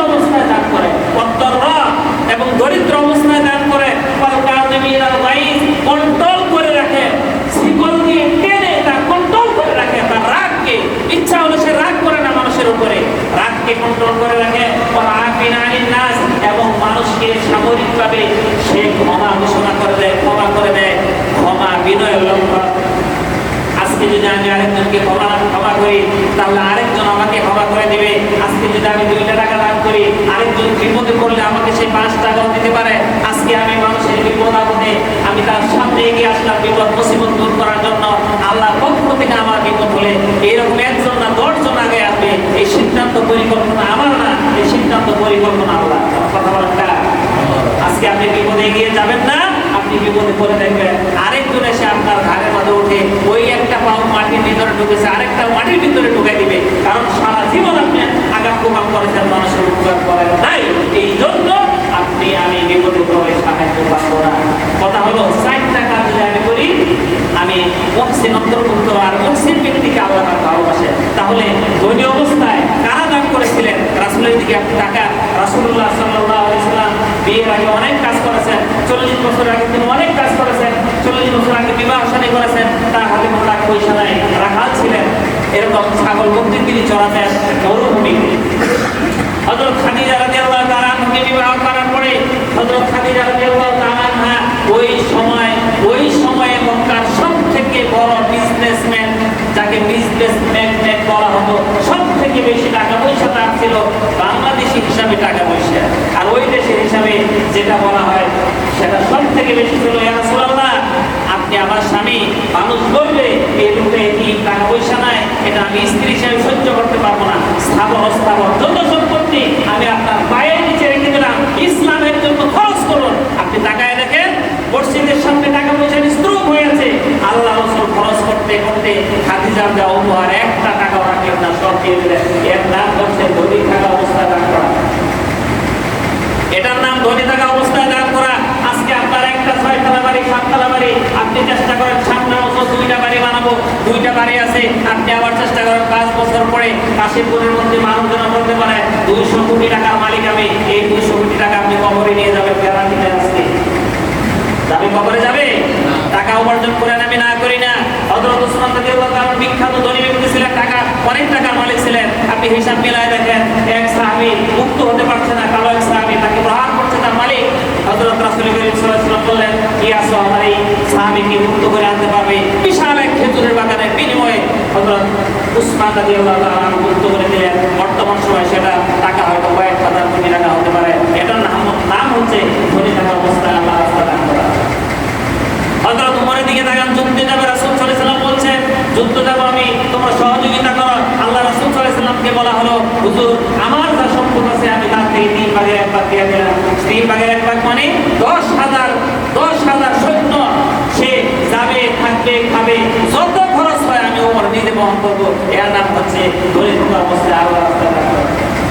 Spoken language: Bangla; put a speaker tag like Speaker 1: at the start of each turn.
Speaker 1: অবস্থায় করে। এবং দরিদ্র অবস্থায় করে। কন্ট্রোল করে রাখে। কন্ট্রোল করে রাখে। তার রাগকে, ইচ্ছা হলে সে রাগ করে না মানুষের উপরে। রাগকে কন্ট্রোল করে রাখে। নাস এবং মানুষকে সামরিকভাবে সে ক্ষমা ঘোষণা করে দেয়, ক্ষমা করে দেয়, ক্ষমা বিনয় লঙ্ঘন আজকে যদি আমি আরেকজনকে ক্ষমা ক্ষমা করি, তাহলে আরেকজন আমাকে ক্ষমা করে দেবে। আজকে যদি আমি দুইটা টাকা দান করি, আরেকজন বিপদে পড়লে আমাকে সেই পাঁচ টাকাও দিতে পারে আজকে আমি মানুষের বিপদ আপদে আমি তার সামনে এগিয়ে আসলাম বিপদ মুসিবত দূর করার জন্য আল্লাহ পক্ষ থেকে আমার বিপদ হলে এরকম একজন না দশজন আগে আসবে এই সিদ্ধান্ত পরিকল্পনা আমার না, এই সিদ্ধান্ত পরিকল্পনা আল্লাহ। আজকে আপনি বিপদে এগিয়ে যাবেন না, আপনি বিপদে পড়ে দেখবেন আরেকজন এসে আপনার ঘাড়ের মধ্যে উঠে ওই একটা পাও মাটির ভিতরে ঢুকেছে, আরেকটা মাটির ভিতরে ঢুকে দিবে কারণ সারা জীবন আপনি আগাম প্রভাব করেছেন মানুষের উপকার করেন নাই এই জন্য আপনি আমি বিপদে পড়ে সাহায্য পাবো না কথা হলো চারটা কাজ যদি আমি করি আমি মহসিন অন্তর্ভুক্ত আর মহসিন ব্যক্তিকে আল্লাহ পাক ভালোবাসে। তাহলে ধনী অবস্থায় কারা দান করেছিলেন? রাসুলের দিকে আপনি টাকা রাসুল্লাহ সাল্লাহ বিয়ের আগে অনেক কাজ করেছেন। চল্লিশ বছর আগে তিনি অনেক কাজ করেছেন। চল্লিশ বছর আগে বিবাহ শাদী করেছেন। তার হাতে টাকা পয়সা নাই রাখাল ছিলেন। এরকম ছাগল বন্দি তিনি চড়াতেন মরুভূমিতে হযরত খাদিজা রাদিয়াল্লাহু তাআলা আনহাকে বিবাহ করার পরে হযরত খাদিজা রাদিয়াল্লাহু তাআলা আনহা ওই সময় ওই সময়ে মক্কার সবথেকে বড় বিজনেসম্যান যাকে বিজনেসম্যান বলা হতো সবথেকে বেশি টাকা পয়সা তার ছিল বাংলাদেশি হিসাবে টাকা পয়সা আর ওই দেশের হিসাবে যেটা বলা হয়, সেটা সব থেকে বেশি ছিল ইয়া আপনি আমার স্বামী, মানুষ বলবে, এই রূপে কি টাকা পয়সা নাই? এটা আমি স্ত্রী হিসাবে সহ্য করতে পারব না। স্থাবর অস্থাবর যত সম্পত্তি, আমি আপনার পায়ের নিচে রেখে দিলাম। ইসলামের জন্য খরচ করুন। আপনি তাকায় দেখেন, মসজিদের সামনে টাকা পয়সা স্তূপ হয়েছে আল্লাহ রসুল খরচ করতে করতে খাদিজার দেওয়া উপহার, একটা টাকাও রাখলেন না, সব দিয়ে দিলেন। এর নাম হচ্ছে ধনী থাকা অবস্থা করা এটার নাম ধনী থাকা অবস্থায় দান করা। আজকে আপনার একটা ছয় তলা বাড়ি সাত তলা বাড়ি। আপনি চেষ্টা করেন সামনে বছর দুইটা বাড়ি বানাবো। দুইটা বাড়ি আছে, আপনি আবার চেষ্টা করেন পাঁচ বছর পরে কাশিমপুরের মধ্যে মানুষজন বলতে পারে দুইশো কোটি টাকার মালিক আমি। এই দুইশো কোটি টাকা আপনি কবরে নিয়ে যাবেন গ্যারান্টি দেন আজকে। যাবে কবরে যাবে? টাকা উপার্জন করে আমি না করি না। হযরত ওসমান রাদিয়াল্লাহু তাআলা বিখ্যাত ধনী ব্যক্তি ছিলেন, টাকা, অনেক টাকার মালিক ছিলেন। আপনি হিসাব মিলায় দেখেন, এক সাহাবী মুক্ত হতে পারছে না কালো এক সাহাবী তাকে প্রহার করছে তার মালিক হযরত রাসূল করিম সাল্লাল্লাহু আলাইহি ওয়াসাল্লাম বললেন কি আসো আমার এই সাহাবীকে মুক্ত করে আনতে পারবে। বিশাল এক খেজুরের বাগানের বিনিময়ে হযরত উসমান রাদিয়াল্লাহু তাআলা মুক্ত করে দিলেন। বর্তমান সময় সেটা টাকা হয়তো কয়েক হাজার কোটি টাকা হতে পারে। এটার নাম নাম হচ্ছে ধনী থাকা অবস্থায় আল্লাহ রাস্তা দান করা। হযরত উমরের দিকে তাকান, যুদ্ধে যাবে রাসূল সাল্লাল্লাহু বলছেন যুদ্ধ যাব আমি, তোমরা সহযোগিতা করো। আল্লাহ রাসূল সাল্লাল্লাহু বলা হলো, হুজুর, আমার যা সম্পদ আছে আমি তার থেকে তিন ভাগের এক ভাগ দিয়ে দিলাম। তিন ভাগের এক ভাগ মানে দশ হাজার দশ হাজার সৈন্য সে যাবে থাকবে খাবে যত বহন করব এর নাম হচ্ছে দরিদ্র অবস্থায় আল্লাহ রাস্তায়।